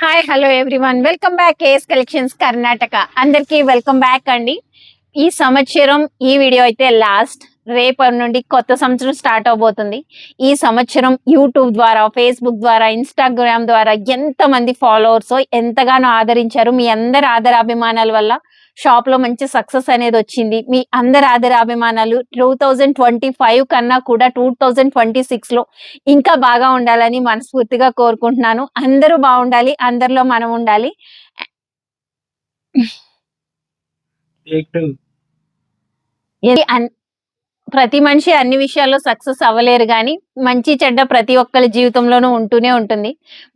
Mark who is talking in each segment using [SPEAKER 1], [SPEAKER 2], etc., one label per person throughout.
[SPEAKER 1] Hi hello everyone welcome back KS collections Karnataka అందరికీ welcome back అండి. ఈ సంవత్సరం ఈ వీడియో అయితే లాస్ట్ రేపటి నుండి కొత్త సంవత్సరం స్టార్ట్ అవబోతుంది. ఈ సంవత్సరం యూట్యూబ్ ద్వారా ఫేస్బుక్ ద్వారా ఇన్స్టాగ్రామ్ ద్వారా ఎంతమంది ఫాలోవర్స్ ఎంతగానో ఆదరించారు. మీ అందరి ఆదరాభిమానాల వల్ల షాప్లో మంచి సక్సెస్ అనేది వచ్చింది. మీ అందరి ఆదరాభిమానాలు టూ థౌజండ్ ట్వంటీ ఫైవ్ కన్నా కూడా టూ థౌజండ్ ట్వంటీ సిక్స్లో ఇంకా బాగా ఉండాలని మనస్ఫూర్తిగా కోరుకుంటున్నాను. అందరూ బాగుండాలి అందరిలో మనం ఉండాలి. ప్రతి మనిషి అన్ని విషయాల్లో సక్సెస్ అవ్వలేరు కానీ మంచి చెడ్డ ప్రతి ఒక్కరి జీవితంలోనూ ఉంటూనే ఉంటుంది.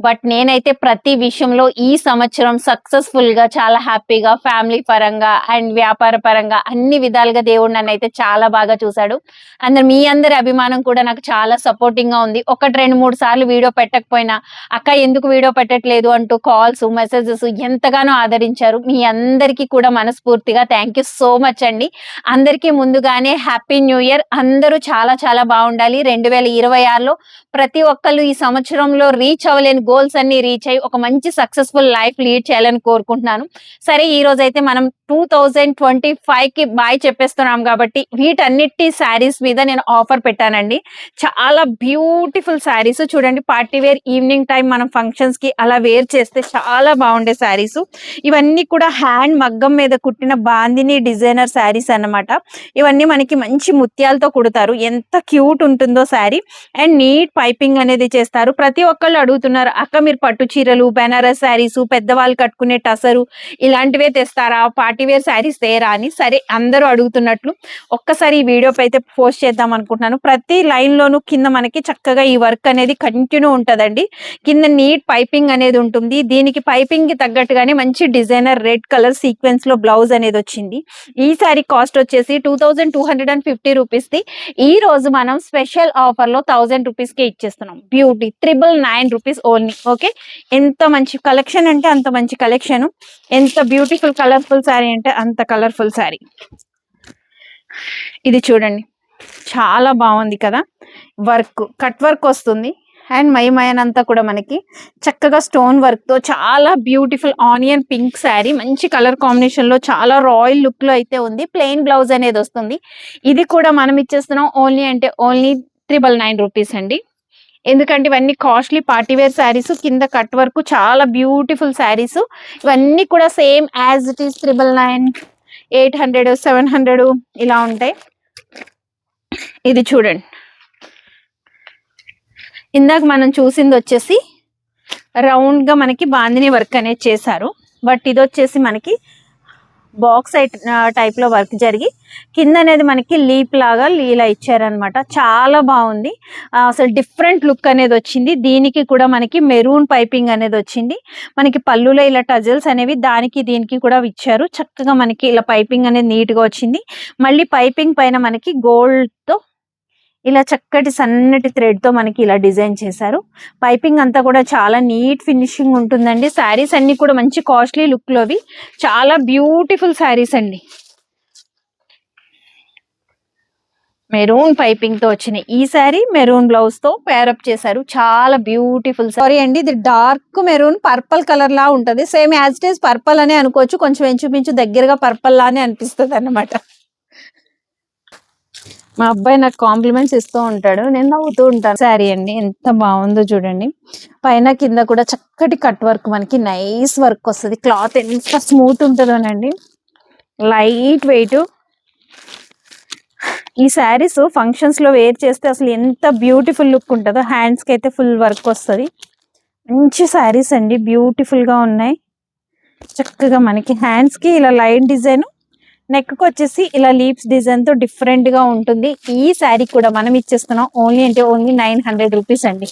[SPEAKER 1] బట్ నేనైతే ప్రతి విషయంలో ఈ సంవత్సరం సక్సెస్ఫుల్గా చాలా హ్యాపీగా ఫ్యామిలీ పరంగా అండ్ వ్యాపార పరంగా అన్ని విధాలుగా దేవుడు నన్ను అయితే చాలా బాగా చూశాడు అందరు మీ అందరి అభిమానం కూడా నాకు చాలా సపోర్టింగ్గా ఉంది. ఒకటి రెండు మూడు సార్లు వీడియో పెట్టకపోయినా అక్క ఎందుకు వీడియో పెట్టట్లేదు? అంటూ కాల్స్ మెసేజెస్ ఎంతగానో ఆదరించారు. మీ అందరికీ కూడా మనస్ఫూర్తిగా థ్యాంక్ యూ సో మచ్ అండి. అందరికీ ముందుగానే హ్యాపీ న్యూ ఇయర్ అందరూ చాలా చాలా బాగుండాలి. రెండు వేల ఇరవై ఆరులో ప్రతి ఒక్కళ్ళు ఈ సంవత్సరంలో రీచ్ అవ్వలేని గోల్స్ అన్ని రీచ్ అయ్యి ఒక మంచి సక్సెస్ఫుల్ లైఫ్ లీడ్ చేయాలని కోరుకుంటున్నాను. సరే ఈ రోజు అయితే మనం టూ థౌజండ్ ట్వంటీ ఫైవ్కి బాయ్ చెప్పేస్తున్నాం కాబట్టి వీటన్నిటి శారీస్ మీద నేను ఆఫర్ పెట్టానండి. చాలా బ్యూటిఫుల్ శారీస్ చూడండి పార్టీ వేర్ ఈవినింగ్ టైం మనం ఫంక్షన్స్కి అలా వేర్ చేస్తే చాలా బాగుండే శారీస్ ఇవన్నీ కూడా హ్యాండ్ మగ్గం మీద కుట్టిన బాందిని డిజైనర్ శారీస్ అన్నమాట. ఇవన్నీ మనకి మంచి ముత్యాలతో కుడతారు. ఎంత క్యూట్ ఉంటుందో శారీ. అండ్ నీట్ పైపింగ్ అనేది చేస్తారు. ప్రతి ఒక్కళ్ళు అడుగుతున్నారు అక్క మీరు పట్టు చీరలు బెనారస్ శారీస్ పెద్దవాళ్ళు కట్టుకునే టసరు ఇలాంటివే తెస్తారా? పార్టీ వేర్ శారీస్ తేరా? అని సరే అందరూ అడుగుతున్నట్లు ఒక్కసారి ఈ వీడియో అయితే పోస్ట్ చేద్దాం అనుకుంటున్నాను. ప్రతి లైన్లోనూ కింద మనకి చక్కగా ఈ వర్క్ అనేది కంటిన్యూ ఉంటదండి. కింద నీట్ పైపింగ్ అనేది ఉంటుంది. దీనికి పైపింగ్కి తగ్గట్టుగానే మంచి డిజైనర్ రెడ్ కలర్ సీక్వెన్స్లో బ్లౌజ్ అనేది వచ్చింది. ఈ సారీ కాస్ట్ వచ్చేసి two thousand two hundred and fifty rupees the ఈ రోజు మనం స్పెషల్ ఆఫర్లో థౌజండ్ రూపీస్కి ఇచ్చేస్తున్నాం. Beauty triple nine rupees only. Okay? ఎంత మంచి కలెక్షన్ అంటే అంత మంచి కలెక్షన్. ఎంత బ్యూటిఫుల్ కలర్ఫుల్ శారీ అంటే అంత కలర్ఫుల్ శారీ. ఇది చూడండి. చాలా బాగుంది కదా? వర్క్ కట్ వర్క్ వస్తుంది. అండ్ మైమయనంతా కూడా మనకి. చక్కగా స్టోన్ వర్క్తో చాలా బ్యూటిఫుల్ ఆనియన్ పింక్ శారీ. మంచి కలర్ కాంబినేషన్లో చాలా రాయల్ లుక్లో అయితే ఉంది. ప్లెయిన్ బ్లౌజ్ అనేది వస్తుంది. ఇది కూడా మనం ఇచ్చేస్తున్నాం ఓన్లీ అంటే ఓన్లీ త్రిబల్ నైన్ రూపీస్ అండి. ఎందుకంటే ఇవన్నీ కాస్ట్లీ పార్టీ వేర్ శారీస్ కింద కట్ వర్క్ చాలా బ్యూటిఫుల్ శారీస్. ఇవన్నీ కూడా same as it is triple nine eight hundred seven hundred ఇలా ఉంటాయి. ఇది చూడండి. ఇందాక మనం చూసింది వచ్చేసి రౌండ్గా మనకి బాందిని వర్క్ అనేది చేశారు. బట్ ఇది వచ్చేసి మనకి బాక్స్ టైప్లో వర్క్ జరిగి కింద అనేది మనకి లీప్ లాగా లీలా ఇచ్చారనమాట చాలా బాగుంది. అసలు డిఫరెంట్ లుక్ అనేది వచ్చింది. దీనికి కూడా మనకి మెరూన్ పైపింగ్ అనేది వచ్చింది. మనకి పళ్ళులో ఇలా టజల్స్ అనేవి దానికి దీనికి కూడా ఇచ్చారు. చక్కగా మనకి ఇలా పైపింగ్ అనేది నీట్గా వచ్చింది. మళ్ళీ పైపింగ్ పైన మనకి గోల్డ్తో ఇలా చక్కటి సన్నటి థ్రెడ్తో మనకి ఇలా డిజైన్ చేశారు. పైపింగ్ అంతా కూడా చాలా నీట్ ఫినిషింగ్ ఉంటుందండి. శారీస్ అన్ని కూడా మంచి కాస్ట్లీ లుక్లోవి. చాలా బ్యూటిఫుల్ శారీస్ అండి. మెరూన్ పైపింగ్తో వచ్చిన ఈ శారీ మెరూన్ బ్లౌజ్తో పేరప్ చేశారు. చాలా బ్యూటిఫుల్ సారీ అండి. ఇది డార్క్ మెరూన్ పర్పల్ కలర్ లా ఉంటది. Same as it is purple అనే అనుకోవచ్చు. కొంచెం ఇంచుమించు దగ్గరగా పర్పల్ లానే అనిపిస్తుంది అన్నమాట మా అబ్బాయి నాకు కాంప్లిమెంట్స్ ఇస్తూ ఉంటాడు. నేను నవ్వుతూ ఉంటాను. శారీ అండి ఎంత బాగుందో చూడండి. పైన కింద కూడా చక్కటి కట్ వర్క్ మనకి నైస్ వర్క్ వస్తుంది. క్లాత్ ఎంత స్మూత్ ఉంటుందోనండి. Light weight. ఈ శారీస్ ఫంక్షన్స్లో వేర్ చేస్తే అసలు ఎంత బ్యూటిఫుల్ లుక్ ఉంటుందో హ్యాండ్స్కి అయితే ఫుల్ వర్క్ వస్తుంది. మంచి శారీస్ అండి బ్యూటిఫుల్గా ఉన్నాయి. చక్కగా మనకి హ్యాండ్స్కి ఇలా లైన్ డిజైన్ నెక్కి వచ్చేసి ఇలా లీప్స్ డిజైన్తో డిఫరెంట్గా ఉంటుంది. ఈ శారీ కూడా మనం ఇచ్చేస్తున్నాం. ఓన్లీ అంటే ఓన్లీ నైన్ హండ్రెడ్ రూపీస్ అండి.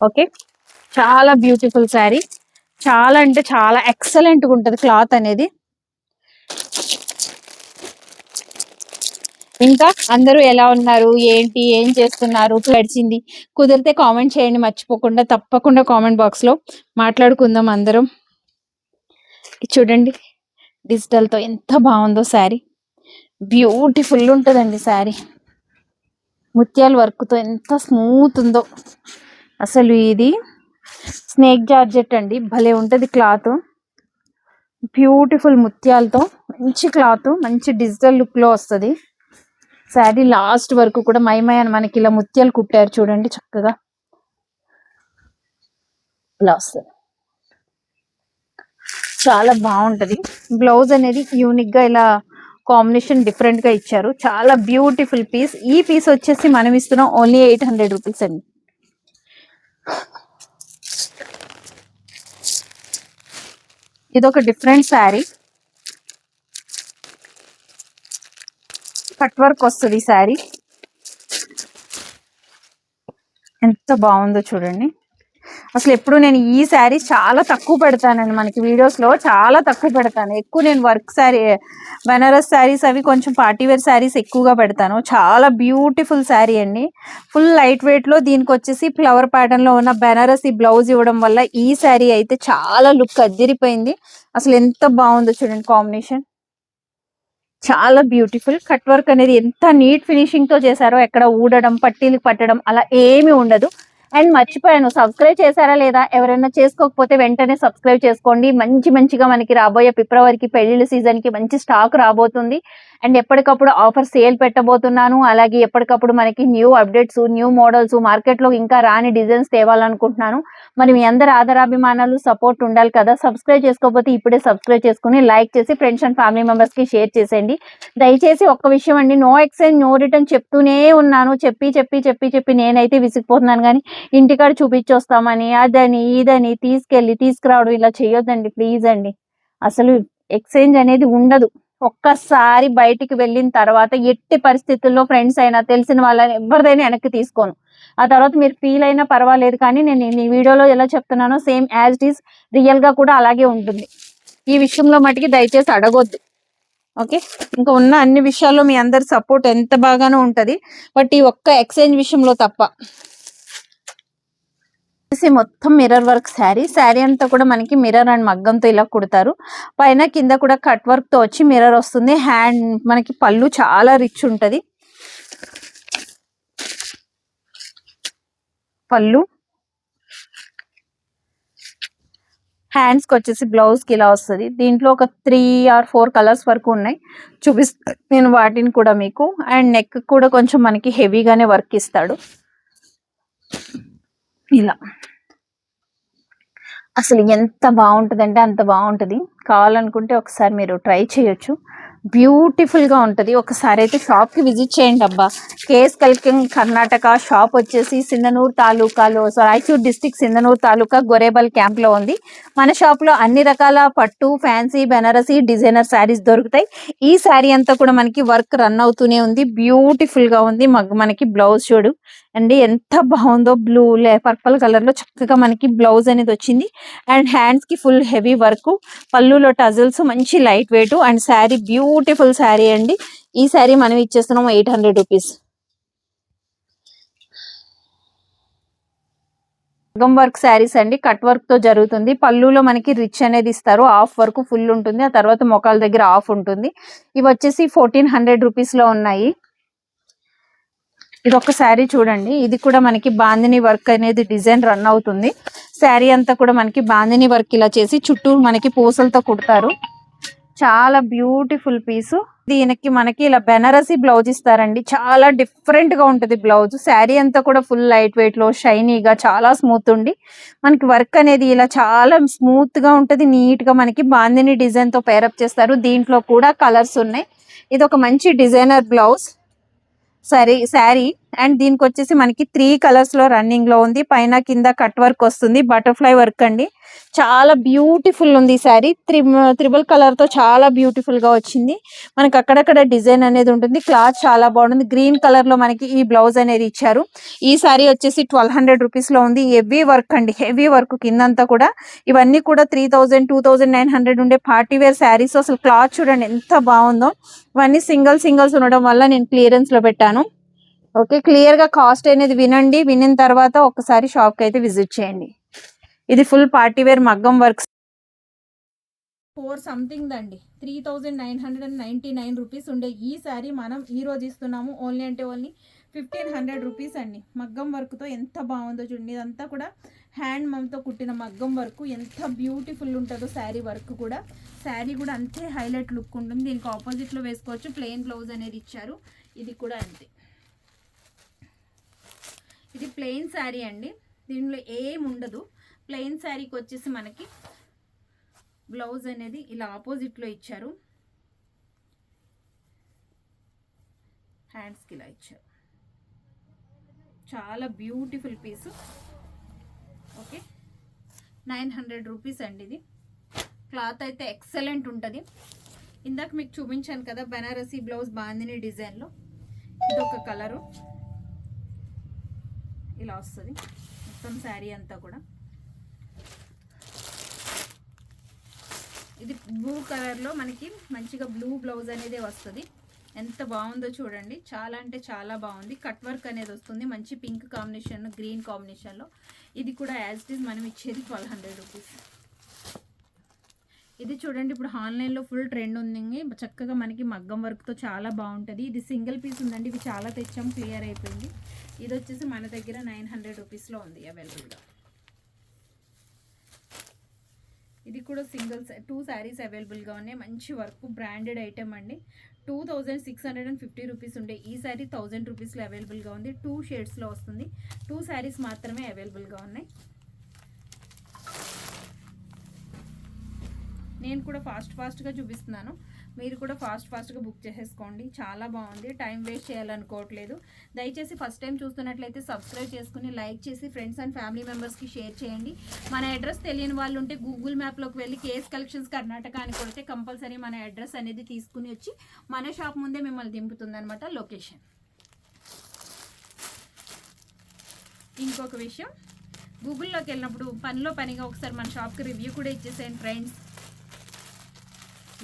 [SPEAKER 1] ఓకే? చాలా బ్యూటిఫుల్ శారీ. చాలా అంటే చాలా ఎక్సలెంట్గా ఉంటుంది క్లాత్ అనేది. ఇంకా అందరూ ఎలా ఉన్నారు? ఏంటి? ఏం చేస్తున్నారు? గడిచింది కుదిరితే కామెంట్ చేయండి. మర్చిపోకుండా తప్పకుండా కామెంట్ బాక్స్లో మాట్లాడుకుందాం అందరం. చూడండి. డిజిటల్తో ఎంత బాగుందో శారీ. బ్యూటిఫుల్ ఉంటుందండి శారీ. ముత్యాల వర్క్తో ఎంత స్మూత్ ఉందో. అసలు ఇది స్నేక్ జార్జెట్ అండి. భలే ఉంటుంది క్లాత్. బ్యూటిఫుల్ ముత్యాలతో. మంచి క్లాత్ మంచి డిజిటల్ లుక్లో వస్తుంది. శారీ లాస్ట్ వరకు కూడా మైమై అని మనకి ఇలా ముత్యాలు కుట్టారు చూడండి చక్కగా. ఇలా వస్తుంది. చాలా బాగుంటది. బ్లౌజ్ అనేది యూనిక్గా ఇలా కాంబినేషన్ డిఫరెంట్గా ఇచ్చారు. చాలా బ్యూటిఫుల్ పీస్ ఈ పీస్ వచ్చేసి మనం ఇస్తున్నాం ఓన్లీ ఎయిట్ హండ్రెడ్ రూపీస్ అండి. ఇది ఒక డిఫరెంట్ శారీ కట్ వర్క్ వస్తుంది శారీ ఎంత బాగుందో చూడండి. అసలు ఎప్పుడు నేను ఈ శారీ చాలా తక్కువ పెడతానండి. మనకి వీడియోస్లో చాలా తక్కువ పెడతాను. ఎక్కువ నేను వర్క్ శారీ బెనారస్ శారీస్ అవి కొంచెం పార్టీ వేర్ శారీస్ ఎక్కువగా పెడతాను. చాలా బ్యూటిఫుల్ శారీ అండి. ఫుల్ లైట్ వెయిట్లో దీనికి వచ్చేసి ఫ్లవర్ ప్యాటర్న్లో ఉన్న బెనారస్ ఈ బ్లౌజ్ ఇవ్వడం వల్ల ఈ శారీ అయితే చాలా లుక్ అదిరిపోయింది. అసలు ఎంత బాగుందో చూడండి కాంబినేషన్ చాలా బ్యూటిఫుల్ కట్ వర్క్ అనేది ఎంత నీట్ ఫినిషింగ్తో చేశారో ఎక్కడ ఊడడం పట్టీలు పట్టడం అలా ఏమీ ఉండదు. అండ్ మర్చిపోయాను. సబ్స్క్రైబ్ చేశారా లేదా? ఎవరైనా చేసుకోకపోతే వెంటనే సబ్స్క్రైబ్ చేసుకోండి. మంచి మంచిగా మనకి రాబోయే ఫిబ్రవరికి పెళ్ళిళ్ళ సీజన్కి మంచి స్టాక్ రాబోతుంది. అండ్ ఎప్పటికప్పుడు ఆఫర్ సేల్ పెట్టబోతున్నాను. అలాగే ఎప్పటికప్పుడు మనకి న్యూ అప్డేట్స్ న్యూ మోడల్స్ మార్కెట్లో ఇంకా రాని డిజైన్స్ తేవాలనుకుంటున్నాను. మరి మీ అందరి ఆదరాభిమానాలు సపోర్ట్ ఉండాలి కదా? సబ్స్క్రైబ్ చేసుకోకపోతే ఇప్పుడే సబ్స్క్రైబ్ చేసుకుని లైక్ చేసి ఫ్రెండ్స్ అండ్ ఫ్యామిలీ మెంబర్స్కి షేర్ చేసేయండి. దయచేసి ఒక్క విషయం అండి. నో ఎక్స్చేంజ్ నో రిటర్న్ చెప్తూనే ఉన్నాను. చెప్పి చెప్పి చెప్పి చెప్పి నేనైతే విసిగిపోతున్నాను. కానీ ఇంటికాడ చూపించొస్తామని అదని ఇదని తీసుకెళ్ళి తీసుకురావడం ఇలా చేయొద్దండి ప్లీజ్ అండి. అసలు ఎక్స్చేంజ్ అనేది ఉండదు. ఒక్కసారి బయటికి వెళ్ళిన తర్వాత ఎట్టి పరిస్థితుల్లో ఫ్రెండ్స్ అయినా తెలిసిన వాళ్ళని ఎవరిదైనా వెనక్కి తీసుకోను. ఆ తర్వాత మీరు ఫీల్ అయినా పర్వాలేదు కానీ నేను ఈ వీడియోలో ఎలా చెప్తున్నానో సేమ్ యాజ్ ఇట్ ఈస్ రియల్గా కూడా అలాగే ఉంటుంది. ఈ విషయంలో మటుకి దయచేసి అడగొద్దు. ఓకే? ఇంకా ఉన్న అన్ని విషయాల్లో మీ అందరి సపోర్ట్ ఎంత బాగానో ఉంటుంది. బట్ ఈ ఒక్క ఎక్స్చేంజ్ విషయంలో తప్ప. వచ్చేసి మొత్తం మిర్రర్ వర్క్ శారీ శారీ అంతా కూడా మనకి మిర్రర్ అండ్ మగ్గంతో ఇలా కుడతారు. పైన కింద కూడా కట్ వర్క్తో వచ్చి మిర్రర్ వస్తుంది. హ్యాండ్ మనకి పళ్ళు చాలా రిచ్ ఉంటది. పళ్ళు. హ్యాండ్స్కి వచ్చేసి బ్లౌజ్కి ఇలా వస్తుంది. దీంట్లో ఒక త్రీ ఆర్ ఫోర్ కలర్స్ వరకు ఉన్నాయి. చూపిస్తా నేను వాటిని కూడా మీకు. అండ్ నెక్ కూడా కొంచెం మనకి హెవీగానే వర్క్ ఇస్తాడు. ఇలా. అసలు ఎంత బాగుంటుందంటే అంత బాగుంటుంది. కావాలనుకుంటే ఒకసారి మీరు ట్రై చేయొచ్చు. బ్యూటిఫుల్గా ఒకసారి అయితే షాప్కి విజిట్ చేయండి అబ్బా. కేఎస్ కల్కింగ్ కర్ణాటక షాప్ వచ్చేసి సింధనూరు తాలూకాలో సో రాయచూర్ డిస్టిక్ సింధనూరు తాలూకా గొరేబల్ క్యాంప్లో ఉంది. మన షాప్లో అన్ని రకాల పట్టు ఫ్యాన్సీ బెనారసీ డిజైనర్ శారీస్ దొరుకుతాయి. ఈ శారీ అంతా కూడా మనకి వర్క్ రన్ అవుతూనే ఉంది. బ్యూటిఫుల్గా ఉంది. మగ్- మనకి బ్లౌజ్ చూడు. అండి ఎంత బాగుందో బ్లూ లే పర్పుల్ కలర్లో చక్కగా మనకి బ్లౌజ్ అనేది వచ్చింది. అండ్ హ్యాండ్స్కి ఫుల్ హెవీ వర్క్. పళ్ళులో టజల్స్ మంచి light weight and sari beautiful sari అండి. ఈ శారీ మనం ఇచ్చేస్తున్నాం ఎయిట్ హండ్రెడ్ రూపీస్. మగ్గం వర్క్ శారీస్ అండి. కట్ వర్క్తో జరుగుతుంది. పళ్ళులో మనకి రిచ్ అనేది ఇస్తారు. హాఫ్ వర్క్ ఫుల్ ఉంటుంది. ఆ తర్వాత మొక్కల దగ్గర ఆఫ్ ఉంటుంది. ఇవి వచ్చేసి ఫోర్టీన్ హండ్రెడ్ రూపీస్లో ఉన్నాయి. ఇది ఒక శారీ చూడండి. ఇది కూడా మనకి బాందిని వర్క్ అనేది డిజైన్ రన్ అవుతుంది. శారీ అంతా కూడా మనకి బాందిని వర్క్ ఇలా చేసి చుట్టూ మనకి పూసలతో కుడతారు. చాలా బ్యూటిఫుల్ పీస్. దీనికి మనకి ఇలా బెనారసీ బ్లౌజ్ ఇస్తారండి. చాలా డిఫరెంట్గా ఉంటుంది బ్లౌజ్. శారీ అంతా కూడా ఫుల్ లైట్ వెయిట్లో షైనీగా చాలా స్మూత్ ఉండి మనకి వర్క్ అనేది ఇలా చాలా స్మూత్గా ఉంటుంది. నీట్గా మనకి బాందిని డిజైన్తో పేరప్ చేస్తారు. దీంట్లో కూడా కలర్స్ ఉన్నాయి. ఇది ఒక మంచి డిజైనర్ బ్లౌజ్. సరే శారీ అండ్ దీనికి వచ్చేసి మనకి త్రీ కలర్స్లో రన్నింగ్లో ఉంది. పైన కింద కట్ వర్క్ వస్తుంది. బటర్ఫ్లై వర్క్ అండి. చాలా బ్యూటిఫుల్ ఉంది ఈ శారీ. త్రి త్రిబుల్ కలర్తో చాలా బ్యూటిఫుల్గా వచ్చింది. మనకి అక్కడక్కడ డిజైన్ అనేది ఉంటుంది. క్లాత్ చాలా బాగుంది గ్రీన్ కలర్లో మనకి ఈ బ్లౌజ్ అనేది ఇచ్చారు. ఈ శారీ వచ్చేసి ట్వెల్వ్ హండ్రెడ్ రూపీస్లో ఉంది. హెవీ వర్క్ అండి. హెవీ వర్క్ కిందంతా కూడా. ఇవన్నీ కూడా three thousand two thousand nine hundred ఉండే పార్టీ వేర్ శారీస్. అసలు క్లాత్ చూడండి ఎంత బాగుందో. ఇవన్నీ సింగిల్ సింగిల్స్ ఉండడం వల్ల నేను క్లియరెన్స్లో పెట్టాను. ఓకే క్లియర్గా కాస్ట్ అనేది వినండి. వినిన తర్వాత ఒకసారి షాప్కి అయితే విజిట్ చేయండి. ఇది ఫుల్ పార్టీ వేర్ మగ్గం works four something Dandi three thousand nine hundred and ninety nine rupees ఉండే ఈ శారీ మనం ఈ రోజు ఇస్తున్నాము. ఓన్లీ అంటే ఓన్లీ ఫిఫ్టీన్ హండ్రెడ్ రూపీస్ అండి. మగ్గం వర్క్తో ఎంత బాగుందో చూడండి. ఇదంతా కూడా హ్యాండ్ మమ్తో కుట్టిన మగ్గం వర్క్ ఎంత బ్యూటిఫుల్ ఉంటుందో శారీ వర్క్ కూడా. శారీ కూడా అంతే హైలైట్ లుక్ ఉంటుంది. దీనికి ఆపోజిట్లో వేసుకోవచ్చు. ప్లెయిన్ బ్లౌజ్ అనేది ఇచ్చారు. ఇది కూడా అంతే. ఇది ప్లెయిన్ శారీ అండి. దీనిలో ఏం ఉండదు. ప్లెయిన్ శారీకి వచ్చేసి మనకి బ్లౌజ్ అనేది ఇలా ఆపోజిట్లో ఇచ్చారు. హ్యాండ్స్కి ఇలా ఇచ్చారు. చాలా beautiful piece okay nine hundred rupees అండి ఇది. క్లాత్ అయితే ఎక్సలెంట్ ఉంటుంది. ఇందాక మీకు చూపించాను కదా బెనారసీ బ్లౌజ్ బాందిని డిజైన్లో ఇది ఒక కలరు ఇలా వస్తుంది. మొత్తం శారీ అంతా కూడా. ఇది బ్లూ కలర్లో మనకి మంచిగా బ్లూ బ్లౌజ్ అనేది వస్తుంది. ఎంత బాగుందో చూడండి. చాలా అంటే చాలా బాగుంది. కట్ వర్క్ అనేది వస్తుంది. మంచి పింక్ కాంబినేషన్ గ్రీన్ కాంబినేషన్లో ఇది కూడా యాజ్ ఇట్ ఈజ్ మనం ఇచ్చేది ట్వెల్వ్ హండ్రెడ్ రూపీస్ ఇది చూడండి ఇప్పుడు ఆన్లైన్లో ఫుల్ ట్రెండ్ ఉంది. చక్కగా మనకి మగ్గం వర్క్తో చాలా బాగుంటుంది. ఇది సింగిల్ పీస్ ఉందండి. ఇవి చాలా తెచ్చాం. క్లియర్ అయిపోయింది. ఇది వచ్చేసి మన దగ్గర నైన్ హండ్రెడ్ రూపీస్లో ఉంది అవైలబుల్గా. ఇది కూడా సింగిల్ టూ శారీస్ అవైలబుల్గా ఉన్నాయి. మంచి వర్క్ బ్రాండెడ్ ఐటమ్ అండి. Two thousand six hundred and fifty rupees ఉండే ఈ శారీ థౌజండ్ రూపీస్లో అవైలబుల్గా ఉంది. టూ షేడ్స్లో వస్తుంది. టూ శారీస్ మాత్రమే అవైలబుల్గా ఉన్నాయి. నేను కూడా ఫాస్ట్ ఫాస్ట్గా చూపిస్తున్నాను. మీరు కూడా ఫాస్ట్ ఫాస్ట్గా బుక్ చేసేసుకోండి. చాలా బాగుంది. టైం వేస్ట్ చేయాలనుకోవట్లేదు. దయచేసి ఫస్ట్ టైం చూస్తున్నట్లయితే సబ్స్క్రైబ్ చేసుకుని లైక్ చేసి ఫ్రెండ్స్ అండ్ ఫ్యామిలీ మెంబర్స్కి షేర్ చేయండి. మన అడ్రస్ తెలియని వాళ్ళు ఉంటే గూగుల్ మ్యాప్లోకి వెళ్ళి కేఎస్ కలెక్షన్స్ కర్ణాటక అని కొడితే కంపల్సరీ మన అడ్రస్ అనేది తీసుకుని వచ్చి మన షాప్ ముందే మిమ్మల్ని దింపుతుందనమాట లొకేషన్ ఇంకొక విషయం. గూగుల్లోకి వెళ్ళినప్పుడు పనిలో పనిగా ఒకసారి మన షాప్కి రివ్యూ కూడా ఇచ్చేసేయండి ఫ్రెండ్స్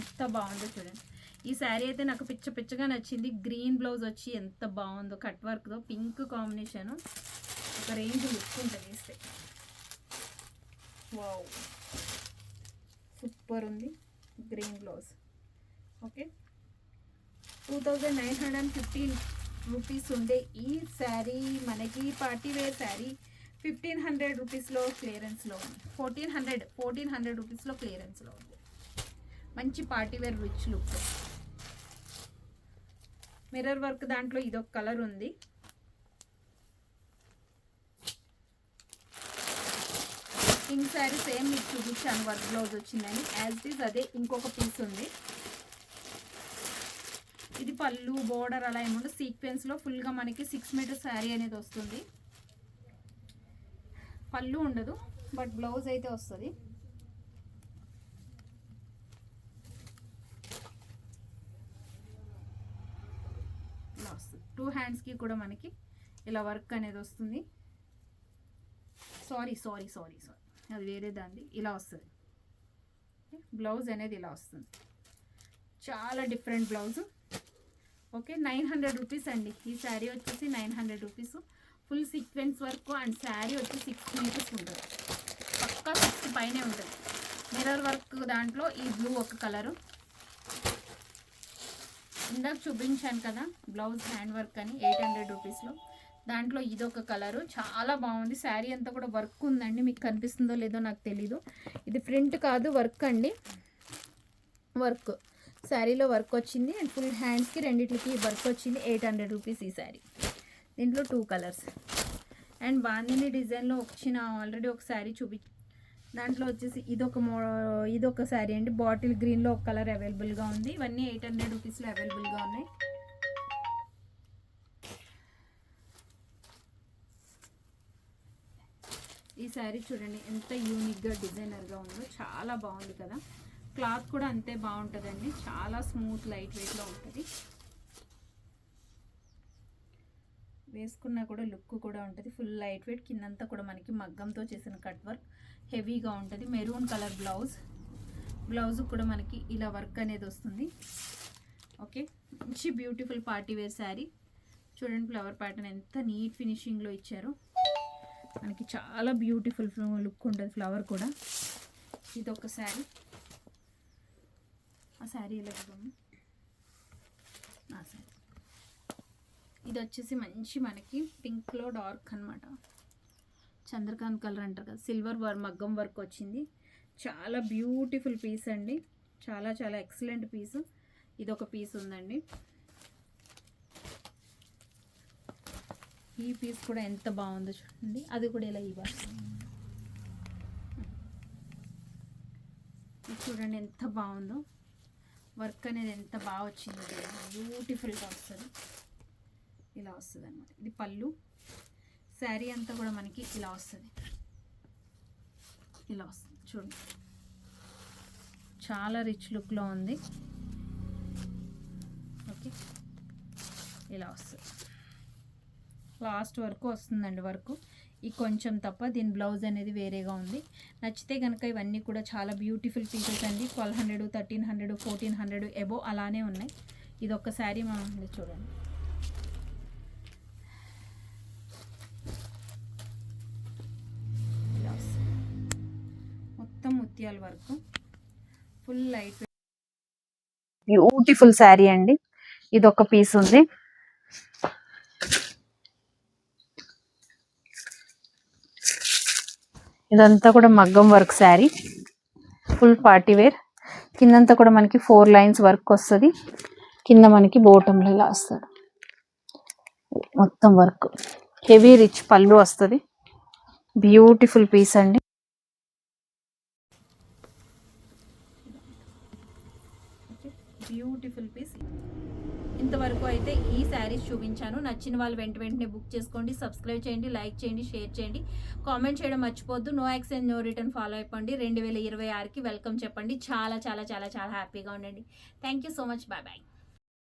[SPEAKER 1] ఎంత బాగుందో చూడండి. ఈ శారీ అయితే నాకు పిచ్చ పిచ్చగా నచ్చింది. గ్రీన్ బ్లౌజ్ వచ్చి ఎంత బాగుందో కట్ వర్క్తో పింక్ కాంబినేషన్. ఒక రేంజ్ లుక్ ఉంటుంది వేస్తే. వావ్. సూపర్ ఉంది. Green blouse. Okay. Two thousand nine hundred and fifteen rupees ఉండే ఈ శారీ మనకి party wear sari fifteen hundred రూపీస్లో క్లియరెన్స్లో ఉంది. ఫోర్టీన్ హండ్రెడ్ ఫోర్టీన్ హండ్రెడ్ రూపీస్లో క్లియరెన్స్లో ఉంది. మంచి party wear rich look. Mirror work దాంట్లో ఇదొక కలర్ ఉంది. పింక్ శారీ సేమ్ మీకు చూపించాను వర్క్ బ్లౌజ్ వచ్చిందని. యాజ్ ఇట్ ఈస్ అదే ఇంకొక పీస్ ఉంది. ఇది పళ్ళు బోర్డర్ అలా ఏముండదు. సీక్వెన్స్లో ఫుల్గా మనకి సిక్స్ మీటర్ శారీ అనేది వస్తుంది. పళ్ళు ఉండదు బట్ బ్లౌజ్ అయితే వస్తుంది ఇలా వస్తుంది టూ హ్యాండ్స్కి కూడా మనకి ఇలా వర్క్ అనేది వస్తుంది. Sorry sorry sorry sorry. అది వేరే దాన్ని ఇలా వస్తుంది. బ్లౌజ్ అనేది ఇలా వస్తుంది. చాలా different blouse. Okay nine hundred rupees అండి. ఈ శారీ వచ్చేసి nine hundred rupees. Full sequence work and sari వచ్చి సిక్స్ మీటర్స్ ఉంటుంది. పక్కా సిక్స్ పైనే ఉంటుంది. మిర్రర్ వర్క్ దాంట్లో ఈ బ్లూ ఒక కలరు. ఇందాక చూపించాను కదా బ్లౌజ్ హ్యాండ్ వర్క్ అని ఎయిట్ హండ్రెడ్ రూపీస్లో దాంట్లో ఇదొక కలరు చాలా బాగుంది. శారీ అంతా కూడా వర్క్ ఉందండి మీకు కనిపిస్తుందో లేదో నాకు తెలీదు. ఇది ప్రింట్ కాదు వర్క్ అండి. వర్క్. శారీలో వర్క్ వచ్చింది అండ్ ఫుల్ హ్యాండ్స్కి రెండిట్లకి వర్క్ వచ్చింది ఎయిట్ హండ్రెడ్ రూపీస్ ఈ శారీ. దీంట్లో టూ కలర్స్. అండ్ బాందిని డిజైన్లో వచ్చిన ఆల్రెడీ ఒక శారీ చూపి దాంట్లో వచ్చేసి ఇదొక మో ఇదొక శారీ అండి. బాటిల్ గ్రీన్లో ఒక కలర్ అవైలబుల్గా ఉంది. ఇవన్నీ ఎయిట్ హండ్రెడ్ రూపీస్లో అవైలబుల్గా ఉన్నాయి. ఈ శారీ చూడండి ఎంత యూనిక్గా డిజైనర్గా ఉందో. చాలా బాగుంది కదా. క్లాత్ కూడా అంతే బాగుంటుందండి. చాలా స్మూత్ లైట్ వెయిట్లో ఉంటుంది. వేసుకున్నా కూడా లుక్ కూడా ఉంటుంది. Full light weight. కిందంతా కూడా మనకి మగ్గంతో చేసిన కట్ వర్క్. హెవీగా ఉంటుంది. Maroon colour blouse. బ్లౌజ్ కూడా మనకి ఇలా వర్క్ అనేది వస్తుంది. ఓకే. మంచి బ్యూటిఫుల్ పార్టీ వేర్ శారీ. చూడండి ఫ్లవర్ ప్యాటర్న్ ఎంత నీట్ ఫినిషింగ్లో ఇచ్చారో. మనకి చాలా బ్యూటిఫుల్ లుక్ ఉంటుంది ఫ్లవర్ కూడా. ఇది ఒక శారీ. ఆ శారీ ఎలా ఆ శారీ. ఇది వచ్చేసి మంచి మనకి పింక్లో డార్క్ అనమాట చంద్రకాంత్ కలర్ అంటారు కదా సిల్వర్ వర్ మగ్గం వర్క్ వచ్చింది. చాలా బ్యూటిఫుల్ పీస్ అండి. చాలా చాలా ఎక్సలెంట్ పీస్. ఇది ఒక పీస్ ఉందండి. ఈ పీస్ కూడా ఎంత బాగుందో చూడండి. అది కూడా ఇలా ఇవ్వాలి. చూడండి ఎంత బాగుందో. వర్క్ అనేది ఎంత బాగా వచ్చింది. బ్యూటిఫుల్గా వస్తుంది. ఇలా వస్తుంది అనమాట ఇది పళ్ళు. శారీ అంతా కూడా మనకి ఇలా వస్తుంది. ఇలా వస్తుంది. చూడండి. చాలా రిచ్ లుక్లో ఉంది. ఓకే. ఇలా వస్తుంది. లాస్ట్ వరకు వస్తుందండి వరకు. ఈ కొంచెం తప్ప దీని బ్లౌజ్ అనేది వేరేగా ఉంది. నచ్చితే కనుక ఇవన్నీ కూడా చాలా బ్యూటిఫుల్ పీసెస్ అండి. Twelve hundred thirteen hundred fourteen hundred above అలానే ఉన్నాయి. ఇది ఒక్క శారీ మనం చూడండి. ముత్యాల వరకు. ఫుల్ లైట్
[SPEAKER 2] బ్యూటిఫుల్ శారీ అండి. ఇది ఒక పీస్ ఉంది. ఇదంతా కూడా మగ్గం work sari full party wear కిందంతా కూడా మనకి ఫోర్ లైన్స్ వర్క్ వస్తుంది. కింద మనకి బోటంలో ఇలా వస్తుంది. మొత్తం వర్క్ హెవీ రిచ్ పళ్ళు వస్తుంది. బ్యూటిఫుల్ పీస్ అండి
[SPEAKER 1] బ్యూటిఫుల్ పీస్ ఇంతవరకు అయితే ఈ శారీస్ చూపించాను. నచ్చిన వాళ్ళు వెంట వెంటనే బుక్ చేసుకోండి సబ్స్క్రైబ్ చేయండి లైక్ చేయండి షేర్ చేయండి. కామెంట్ చేయడం మర్చిపోద్దు no exchange no return follow అయిపోండి. రెండు వేల ఇరవై ఆరుకి వెల్కమ్ చెప్పండి. చాలా చాలా చాలా చాలా హ్యాపీగా ఉండండి. Thank you so much. Bye bye.